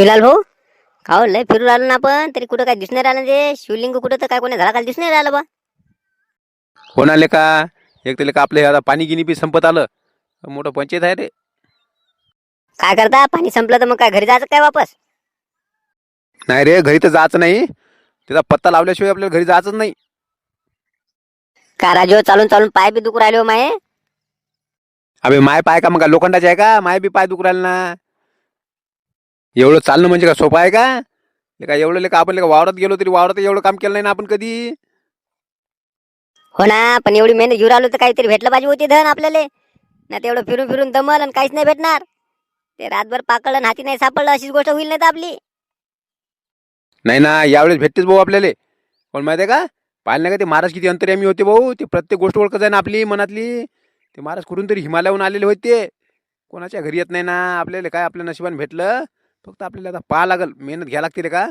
शिवलाल भाऊ का हो, लय फिरून राहिलो ना आपण. तरी कुठं काय दिसणार राहिलं ते शिवलिंग कुठं तर काय कोणी झाडाखाली दिसणार राहिलं बा. होणार का? एक तर का आपलं हे आता पाणी गिनी बी संपत आलं. मोठं पंचायत आहे रे काय करता? पाणी संपलं तर मग काय घरी जायचं काय वापस? नाही रे घरी तर जायचं नाही. त्याचा पत्ता लावल्याशिवाय आपल्याला घरी जायचंच नाही. का राजो चालून चालून पाय बी दुखू राहिले हो माये. अबे माय पाय का मग? काय लोखंडाचे आहे का? माय बी पाय दुखू राहिले ना. एवढं चालणं म्हणजे का सोपं आहे का? का एवढं का आपण वावरात गेलो तरी वावरात एवढं काम केलं नाही ना आपण कधी? हो ना पण एवढी मेहनत घेऊन आलो तर काहीतरी भेटलं पाहिजे होती धन आपल्याला. ना तेवढं फिरून फिरून दमल आणि काहीच नाही भेटणार. ते रातभर पाकळलं हाती नाही सापडलं अशीच गोष्ट होईल नाही तर आपली. नाही ना यावेळेस भेटतेच भाऊ आपल्याला. पण माहिती आहे का? पाहिलं नाही का ते महाराज किती अंतर्यामी होते भाऊ? ते प्रत्येक गोष्ट ओळखत आहे ना आपली मनातली. ते महाराज कुठून तरी हिमालयाहून आलेले होते. कोणाच्या घरी येत नाही ना? आपल्याला काय आपल्या नशिबाने भेटलं? फक्त आपल्याला आता पाहा लागल. मेहनत घ्या लागते रे का?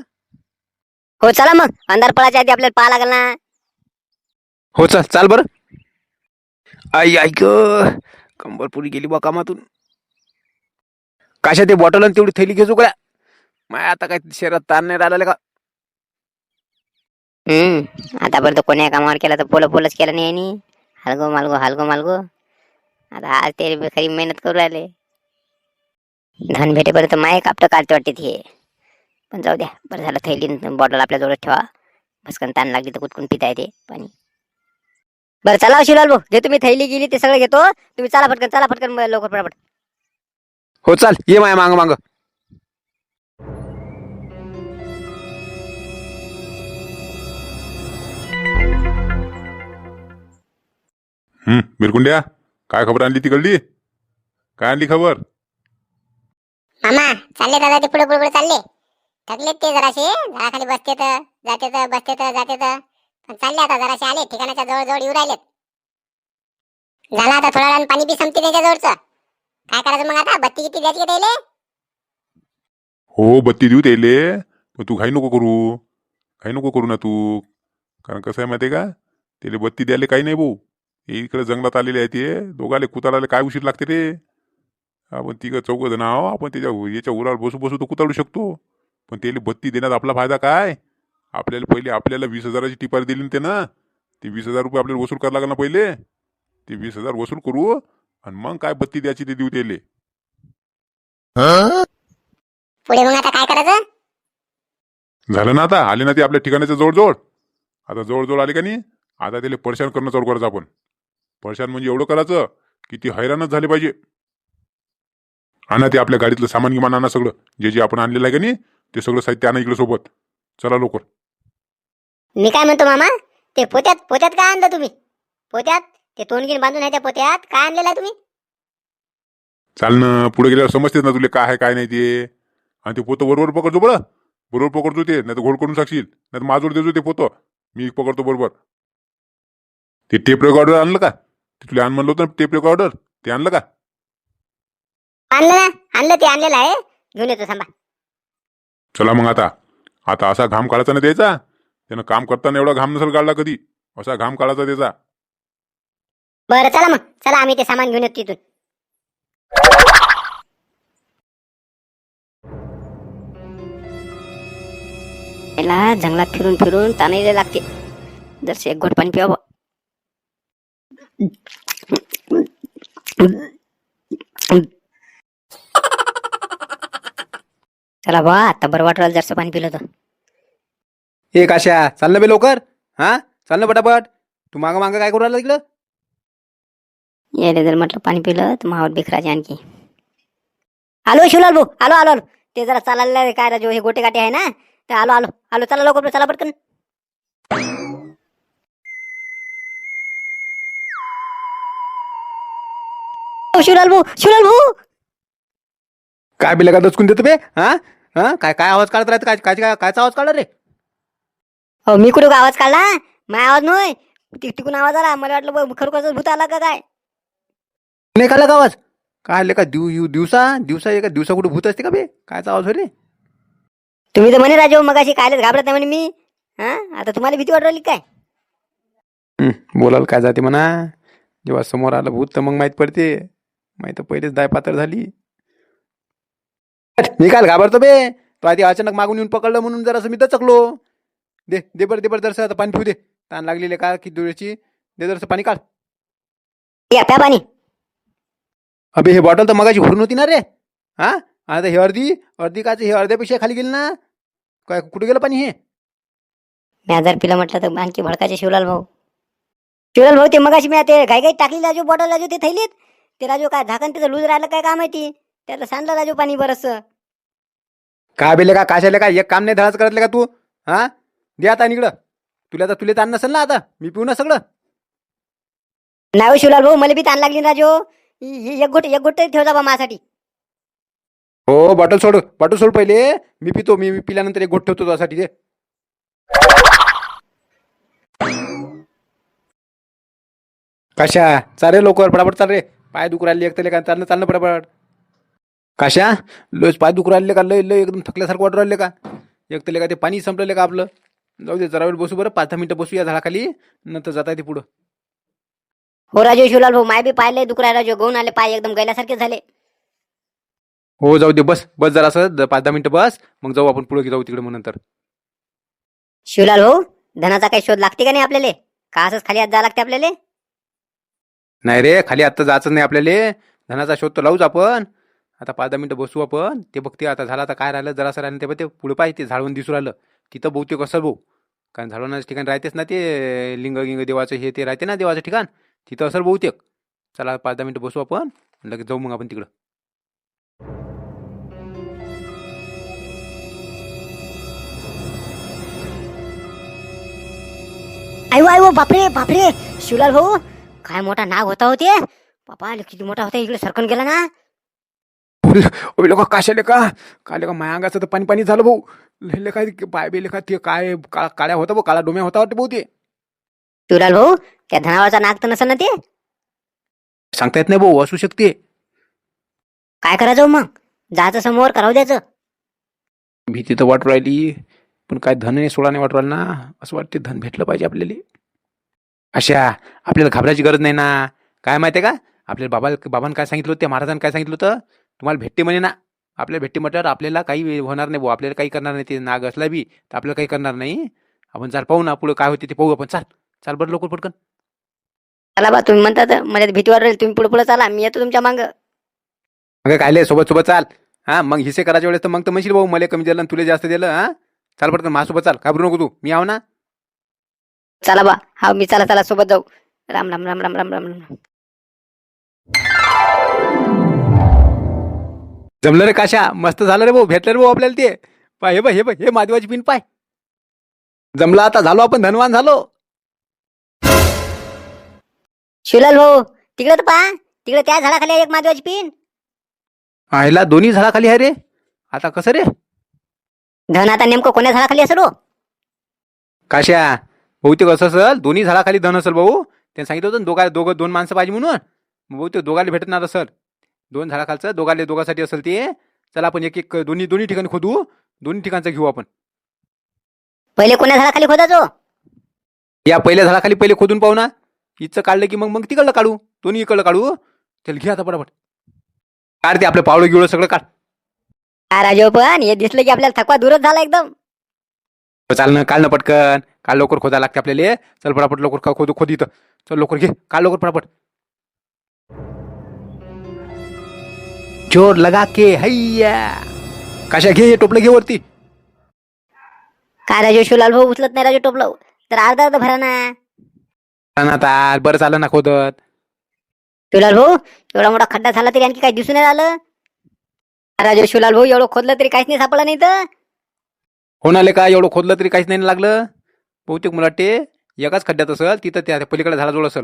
हो चला मग. अंधार पडायच्या आधी आपल्याला पाहा लागल ना. हो चल चाल बरं. आई ऐक कंबर पुरी गेली बा कामातून. कशा ते बॉटल आणि तेवढी थैली घेजो का माय आता काय शरीरात ताण नाही राहिला का? हम्म. आतापर्यंत कोण्या कामावर केलं तर पोलं पोलच केलं नाही यांनी. हलगो मालगो हलगो मालगो. आता आज ते खरी मेहनत करू राहिले. धन भेटेपर्यंत माय कापटं काढते वाटते ते. पण जाऊ द्या बरं झालं थैली बॉटल आपल्या जवळ ठेवा. भस्कन ताण लागली तर कुठकून पिता येते पाणी. बरं चला हो शिवलाल भाऊ जे तुम्ही थैली गेली ते सगळं घेतो. तुम्ही चला फटकन चला फटकन म- लवकर पटापट हो चाल ये माया मांग मांग. हं, बिरकुंड्या काय खबर आणली तिकडली काय आणली खबर? मामा चालले दादा ते पुढे पुढे पुढे चालले. थकलेत ते जराशे झाडाखाली बसते तर जाते तर बसते तर जाते तर. पण चालले आता जराशे आले ठिकाणाच्या जवळ जवळ येऊ राहिलेत. झाला आता थोडा वेळानं पाणी बी संपते त्याच्या जवळच. काय करायचं मग आता? बत्ती किती द्यायची का त्याले? हो बत्ती देऊ त्याले. पण तू घाई नको करू. घाई नको करू ना तू. कारण कसं आहे माहिती आहे का? त्याला बत्ती द्यायला काही नाही भाऊ. हे इकडे जंगलात आलेले आहे ते. दोघाले कुताळाले काय उशीर लागते रे? आपण तिघं चौघ जण आहो आपण त्याच्या याच्या उरावर बसू बसू तर कुताळू शकतो. पण त्याला बत्ती देण्यात आपला फायदा काय? आपल्याला पहिले आपल्याला वीस हजाराची टिपार दिली ना त्यानं. ते वीस हजार रुपये आपल्याला वसूल करावं लागेल ना पहिले. ते वीस हजार वसूल करू आणि मग काय बत्ती द्यायची ते देऊ त्याले. पुढे मग आता काय करायचं? झालं ना आता. आले ना ते आपल्या ठिकाणाच्या जवळजवळ. आता जवळजवळ आले का नाही? आता त्याला परेशान करणं चालू करायचं आपण. परेशान म्हणजे एवढं करायचं की ती हैराणच झाली पाहिजे. आणा ते आपल्या गाडीतलं सामान गिमान आणा सगळं. जे जे आपण आणलेलं आहे का नाही ते सगळं साहित्य आणा इकडे सोबत. चला लवकर. मी काय म्हणतो मामा ते पोत्यात पोत्यात काय आणलं तुम्ही? पोत्यात? ते तोंडगीन बांधून आहे त्या पोत्यात? काय आणलेलं आहे तुम्ही? चाल ना पुढे गेल्यावर समजतेच ना तुला काय आहे काय नाही ते. आणि ते पोतं बरोबर पकडतो बरं. बरोबर पकडतो ते नाही तर घोड करून सांगशील. नाही तर माझवर देतो ते पोतं. मी पकडतो बरोबर. ते टेप रेकॉर्डर आणलं का? ते तुला आण म्हणलं होतं टेप रेकॉर्डर ते आणलं का? आणलं ना आणलं ते आणलेलं आहे. घेऊन येतो थांबा. चला मग आता. आता असा घाम काढायचा ना द्यायचा. त्यानं काम करताना एवढा घाम नसेल काढला कधी असा घाम काढायचा त्याचा बरं चला मग. चला आम्ही ते सामान घेऊन येतो तिथून. जंगलात फिरून फिरून तानायला लागते. जरसे एक घोट पाणी प्यावं. चला बा आता बरं वाटलं जरसं पाणी पिलं तर. ए काशा चाल ना बे लवकर. हा? चाल ना पटापट. तू मागं मागं काय करू राहिला तिकडं? यायला जर म्हटलं पाणी पिलं तर मावर बिखराचे आणखी. आलो शिवलाल भाऊ आलो आलो आलो. ते जरा चालायला काय राजो हे गोटे गाटे आहे ना ते आलो आलो. आलो चला लवकर चला पटकन. ओ, शिवलाल भाऊ शिवलाल भाऊ. काय बिला का दचकून देतो बे हा? हा? काय काय आवाज काढत राहते? काय काय काय- कायचा आवाज काढला रे? हो मी कुठं आवाज काढला? माझा आवाज नाही टिक टिकून आवाज आला. मला वाटलं खरोखरच भूत आला का काय? नाही काढला का आवाज? काय आले का दिव यु- दिवसा? दिवसा एका दिवसा कुठे भूत असते का बे? कायचा आवाज हो रे? तुम्ही तर म्हणे राजो मग अशी कायलाच घाबरत नाही म्हणे मी. हा? आता तुम्हाला भीती वाटू राहिली काय? हं, बोलायला काय जाते म्हणा. जेव्हा समोर आलं भूत तर मग माहीत पडते. माहीत तर पहिलेच दाय पातळ झाली. मी काल घाबरतो बे. तो आधी अचानक मागून येऊन पकडलं म्हणून जरासं मी दचकलो. दे दे बरं दे बरं जरासं आता पाणी पिऊ दे. ताण लागलेले का किती वेळची दे जरासं पाणी काढ. या प्या पाणी. अबे हे बॉटल तर मगाची भरून होती ना रे. हा? आता हे अर्धी अर्धी काच हे अर्ध्यापेक्षा खाली गेली ना. काय कुठे गेलं पाणी हे? मी जर पिलं म्हटलं तर आणखी भडकाचे शिवलाल भाऊ. शिवलाल भाऊ ते मगाशी मी ते घाई घाई टाकली राजू बॉटल राजू ते थैलीत. ते राजू काय झाकण त्याचं लूज राहिलं काय काय माहिती? त्याला सांडलं राजू पाणी बरस काय बेले का काशाले का? एक काम नाही धडाच करतले का तू? हा? दे आता इकडं. तुला तुला ताण नसेल ना आता. मी पिऊ ना सगळं. नाही हो शिवलाल भाऊ मला बी ताण लागली ना राजू. एक गोट एक गोट तरी ठेव जा बा माझ्यासाठी. हो बॉटल सोड बॉटल सोड पहिले. मी पितो मी मी पिल्यानंतर एक गोट ठेवतो तुझ्यासाठी दे. कशा? चाल रे लवकर पडापड चाल रे. पाय दुखू राहिले एक का चालणं चालणं पडापड कशा लयच पाय दुखू राहिले का? लय लय एकदम थकल्यासारखं वाटू राहिले का? एक तले का ते पाणी संपलेलं का आपलं? जाऊ दे जरा वेळ बसू बरं पाच दहा मिनिटं बसू या झाडाखाली नंतर जाता येते पुढं. हो राजू शिवलाल भाऊ माय बी पाहिलंय दुकरा राजू गहून आले पाय एकदम गैल्यासारखे झाले. हो जाऊ दे बस बस जरासं द- पाच दहा मिनिटं बस मग जाऊ आपण पुढे जाऊ तिकडे मग नंतर. शिवलाल भाऊ धनाचा काही शोध लागते का नाही आपल्याला? का असंच खाली हात जावं लागते आपल्याला? नाही रे खाली आत्ता जायचं नाही आपल्याला. धनाचा शोध तर लावूच आपण. आता पाच दहा मिनटं बसू आपण. ते बघते आता झालं आता काय राहिलं जरासं राहिलं ते बघ ते पुढं पाहिजे ते झाडून दिसू राहिलं. तिथं बहुतेक असं भाऊ कारण झाडवण्याचं ठिकाण राहतेच ना ते लिंग गिंग देवाचं हे ते राहते ना देवाचं ठिकाण. तिथं असेल बहुतेक. चला पाच दहा मिनटं बसू आपण. लगेच जाऊ मग आपण तिकडं. आयो आयो बापरे बापरे. शिवलाल भाऊ काय मोठा नाग होता होते बापा किती मोठा होता इकडे सरकन गेला ना. ओ लोक काशाले का? काय का माया अंगाचं तर पाणी पाणी झालं भाऊ. लिहिले काय पाय बेले का ते काय का काळ्या होता भाऊ काळा डोम्या होता वाटते भाऊ ते. शिवलाल भाऊ त्या धनावरचा नाग तर नसेल ना ते? सांगता येत नाही भाऊ असू शकते. काय करायचं हो मग? जायचं समोर करावं द्यायचं. भीती तर वाटू राहिली पण काय धन नाही सोडा नाही वाटू राहिलं ना? असं वाटते धन भेटलं पाहिजे आपल्याला. अशा आपल्याला घाबरायची गरज नाही ना. काय माहिती आहे का? आपल्याला बाबा बाबांनी काय सांगितलं होतं त्या महाराजांनी काय सांगितलं होतं? तुम्हाला भेटते म्हणे ना. आपल्याला भेटते म्हटल्यावर आपल्याला काही होणार नाही भाऊ आपल्याला काही करणार नाही. ते नाग असला बी तर आपल्याला काही करणार नाही. आपण चाल पाहू ना पुढं काय होते ते पाहू आपण. चाल चाल बरं लवकर पटकन. चला बा तुम्ही म्हणता तर भीती वाटत राहील. तुम्ही पुढे पुढे चाला. मी येतो तुमच्या मागं. अगं कायले सोबत सोबत चाल. हा मग हिसे करायच्या वेळेस तर मग तर म्हणशील भाऊ मला कमी दिलं आणि तुला जास्त दिलं हा? चाल पटकन माझ्यासोबत चाल. घाबरू नको तू. मी आहो ना. चला बा. हा मी चला चला सोबत जाऊ. राम राम राम राम राम राम राम. जमलं रे काशा. मस्त झालं रे भाऊ. भेटलं रे भाऊ आपल्याला ते. पाय हे बघ हे बघ हे माधवाची पिन पाय. जमलं आता झालो आपण धनवान झालो. शिवलाल भाऊ तिकडे तर पहा. तिकडे त्या झाडाखाली आहे एक माधवाची पिन आयला दोन्ही झाडाखाली आहे रे. आता कसं रे? धन आता नेमकं कोण्या झाडाखाली असेल हो? काशा बहुतेक असं असेल? दोन्ही झाडाखाली धन असेल भाऊ. त्यांनी सांगितलं होतं ना दोघा दोघं दोन माणसं पाहिजे म्हणून. मग बहुतेक दोघाले भेटणार असेल. दोन झाडाखालचं दोघाले दोघांसाठी असेल ते. चला आपण एक एक दोन्ही दोन्ही ठिकाणी खोदू. दोन्ही ठिकाणचं घेऊ आपण. पहिले कोण्या झाडाखाली खोदाचो या पहिल्या झाडाखाली पहिले खोदून पाहू ना. इथचं काढलं की मग मग तिकडलं काढू. दोन्ही इकडलं काढू. चल घे आता पटापट. काढ ते आपलं पावलं गिवळं सगळं काढ. हा राजू पण हे दिसलं की आपल्याला थकवा दूरच झाला एकदम. चाल ना काढ ना पटकन. काल लवकर खोदा लागते आपल्याला. चल पटापट लवकर खोदू खोद इथं. चल लवकर घे. काल लवकर पटापट. जोर लगा के हैया। कशा घे हे टोपलं घे वरती। काय राजू शिवलाल भाऊ उचलत नाही राजू टोपलं. तर अर्धा अर्ध भरा ना. आता बरं चालं ना खोदत. शिवलाल भाऊ एवढा मोठा खड्डा झाला तरी आणखी काही दिसून नाही आलं राजू शिवलाल भाऊ एवढं खोदलं तरी काहीच नाही सापडलं नाही तर. होणाले का एवढं खोदलं तरी काहीच नाही लागलं? बहुतेक मला वाटते एकाच खड्ड्यात असेल तिथं त्या पलीकडे झाडाजवळ असेल.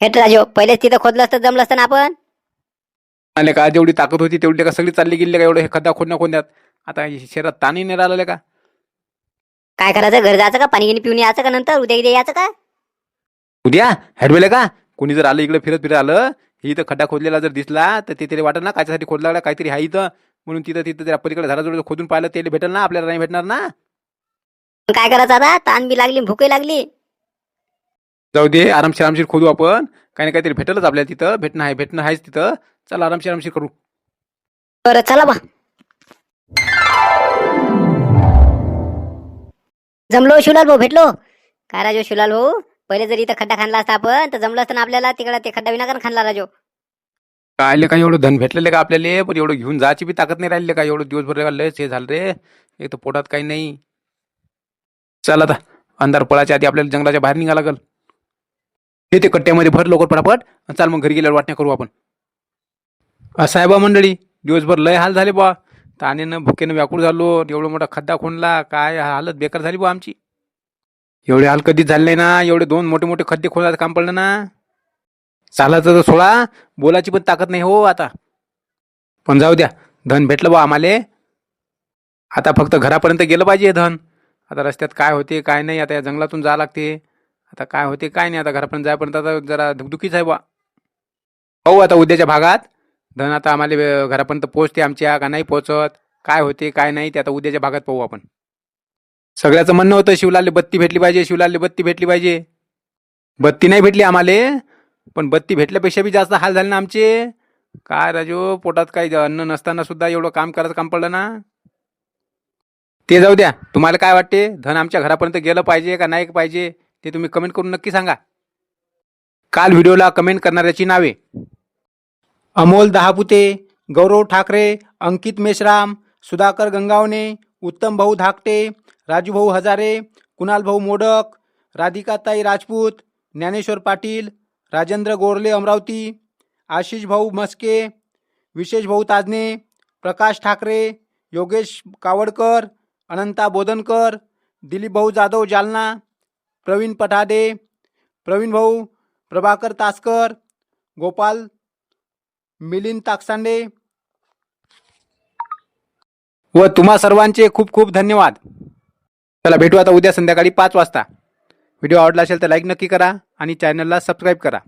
हेट राजू पहिलेच तिथं खोदलं असतं जमलं असतं ना आपण? आले का जेवढी ताकद होती तेवढी का सगळी चालली गेली का एवढं हे खड्डा खोदण्या खोदण्यात? आता हे शरीरात ताणही नाही राहिलं का? काय करायचं? घर जायचं का? पाणी गिनी पिऊन यायचं का नंतर? उद्या उद्या यायचं का? उद्या? हॅडवेले का? कोणी जर आलं इकडे फिरत फिरत आलं हे इथं खड्डा खोदलेला जर दिसला तर ते तरी वाटत ना? कायच्यासाठी खोदला लागला काहीतरी आहे इथं. म्हणून तिथं तिथं त्या पलीकडे झाडाजवळ खोदून पाहिलं ते भेटेल ना? आपल्याला नाही भेटणार ना? काय करायचं आता? ताण बी लागली भूकही लागली. जाऊ दे आरामशीर आरामशीर खोदू आपण. काही ना काहीतरी भेटेलच आपल्याला तिथं. भेटणं आहे भेटणं आहेच तिथं. चल आरामशीर आरामशीर करू. बरं चला बा. जमलो शिवलाल भाऊ भेटलो. काय राजो शिवलाल भाऊ? पहिले जर इथं खड्डा खाणला असता आपण तर जमलं असतं ना आपल्याला तिकडे ते खड्डा विनाकारण खाणला राजो. कायले काय एवढं धन भेटलेलं का आपल्याला? पण एवढं घेऊन जायची बी ताकद नाही राहिली का एवढं दिवसभर लयच हे झालं रे. एक तर पोटात काही नाही. चल आता अंधार पळाच्या आधी आपल्याला जंगलाच्या बाहेर निघा लागल. हे ते कट्ट्यामध्ये भर लवकर पटापट. आणि चाल मग घरी गेल्यावर वाटण्या करू आपण. असं बा मंडळी दिवसभर लय हाल झाले बा तानेनं भुकेनं व्याकुळ झालो. एवढा मोठा खड्डा खोणला काय हालत बेकार झाली बा आमची. एवढे हाल कधीच झाले नाही ना. एवढे दोन मोठे मोठे खड्डे खोलायचं काम पडलं ना. चालायचं तर सोळा बोलायची पण ताकद नाही हो आता. पण जाऊ द्या. धन भेटलं बा आम्हाला. आता फक्त घरापर्यंत गेलं पाहिजे धन. आता रस्त्यात काय होते काय नाही. आता या जंगलातून जावं लागते. आता काय होते काय नाही. आता घरापर्यंत जायपर्यंत आता जरा धुकधुकीच आहे बा हो आता उद्याच्या भागात. धन आता आम्हाला घरापर्यंत पोचते आमच्या का नाही पोचत काय होते काय नाही ते आता उद्याच्या भागात पाहू आपण. सगळ्याचं म्हणणं होतं शिवलाली बत्ती भेटली पाहिजे शिवलाली बत्ती भेटली पाहिजे. बत्ती नाही भेटली आम्हाला पण बत्ती भेटल्यापेक्षा बी जास्त हाल झाले ना आमचे. काय राजू पोटात काही अन्न नसताना सुद्धा एवढं काम करायचं काम पडलं ना? ते जाऊ द्या तुम्हाला काय वाटते? धन आमच्या घरापर्यंत गेलं पाहिजे का नाही पाहिजे ते तुम्ही कमेंट करून नक्की सांगा. काल व्हिडिओला कमेंट करणाऱ्याची नावे. अमोल दहापुते गौरव ठाकरे अंकित मेश्राम सुधाकर गंगावणे उत्तम भाऊ धाकटे राजूभाऊ हजारे कुणाल भाऊ मोडक राधिकाताई राजपूत ज्ञानेश्वर पाटील राजेंद्र गोरले अमरावती आशिष भाऊ मस्के विशेष भाऊ ताजने प्रकाश ठाकरे योगेश कावडकर अनंता बोदनकर दिलीप भाऊ जाधव जालना प्रवीण पठाडे प्रवीण भाऊ प्रभाकर तासकर गोपाल मिलिंद ताकसांडे. व तुम्हा सर्वांचे खूप खूप धन्यवाद. चला भेटू आता उद्या संध्याकाळी पाच वाजता. व्हिडिओ आवडला असेल तर लाईक नक्की करा आणि चॅनलला सबस्क्राईब करा.